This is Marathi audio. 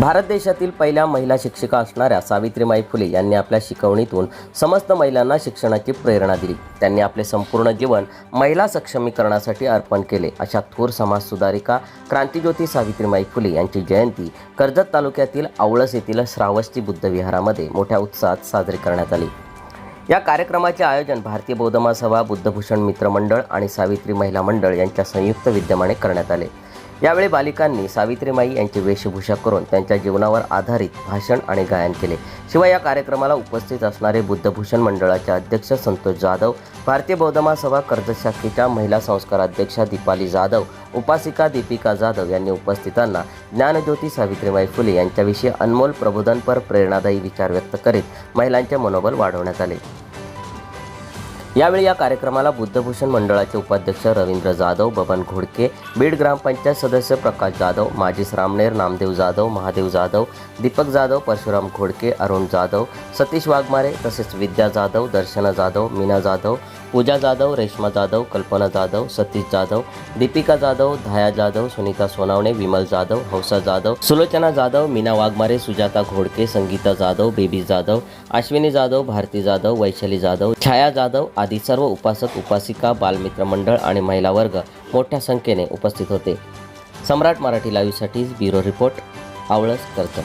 भारत देशातील पहिल्या महिला शिक्षिका असणाऱ्या सावित्रीमाई फुले यांनी आपल्या शिकवणीतून समस्त महिलांना शिक्षणाची प्रेरणा दिली. त्यांनी आपले संपूर्ण जीवन महिला सक्षमीकरणासाठी अर्पण केले. अशा थोर समाज सुधारिका क्रांतिज्योती सावित्रीमाई फुले यांची जयंती कर्जत तालुक्यातील आवळस येथील श्रावस्ती बुद्ध विहारामध्ये मोठ्या उत्साहात साजरी करण्यात आली. या कार्यक्रमाचे आयोजन भारतीय बौद्ध महासभा बुद्धभूषण मित्रमंडळ आणि सावित्री महिला मंडळ यांच्या संयुक्त विद्यमाने करण्यात आले. यावेळी बालिकांनी सावित्रीमाई यांची वेशभूषा करून त्यांच्या जीवनावर आधारित भाषण आणि गायन केले. शिवाय या कार्यक्रमाला उपस्थित असणारे बुद्धभूषण मंडळाचे अध्यक्ष संतोष जाधव भारतीय बौद्ध सभा कर्जत शाखेच्या महिला संस्कार अध्यक्षा दीपाली जाधव उपासिका दीपिका जाधव यांनी उपस्थितांना ज्ञानज्योती सावित्रीबाई फुले यांच्याविषयी अनमोल प्रबोधनपर प्रेरणादायी विचार व्यक्त करीत महिलांचे मनोबल वाढवण्यात आले. यावेळी या कार्यक्रमाला बुद्धभूषण मंडळाचे उपाध्यक्ष रवींद्र जाधव बबन घोडके बीड ग्रामपंचायत सदस्य प्रकाश जाधव माजी रामनेर नामदेव जाधव महादेव जाधव दीपक जाधव परशुराम घोडके अरुण जाधव सतीश वाघमारे तसेच विद्या जाधव दर्शना जाधव मीना जाधव पूजा जाधव रेश्मा जाधव कल्पना जाधव सतीश जाधव दीपिका जाधव धाया जाधव सुनीता सोनावणे विमल जाधव हौसा जाधव सुलोचना जाधव मीना वाघमारे सुजाता घोडके संगीता जाधव बेबी जाधव अश्विनी जाधव भारती जाधव वैशाली जाधव छाया जाधव आदी सर्व उपासक उपासिका बालमित्र मंडळ आणि महिला वर्ग मोठ्या संख्येने उपस्थित होते. सम्राट मराठी लाईव्हसाठी ब्युरो रिपोर्ट आवळस करतं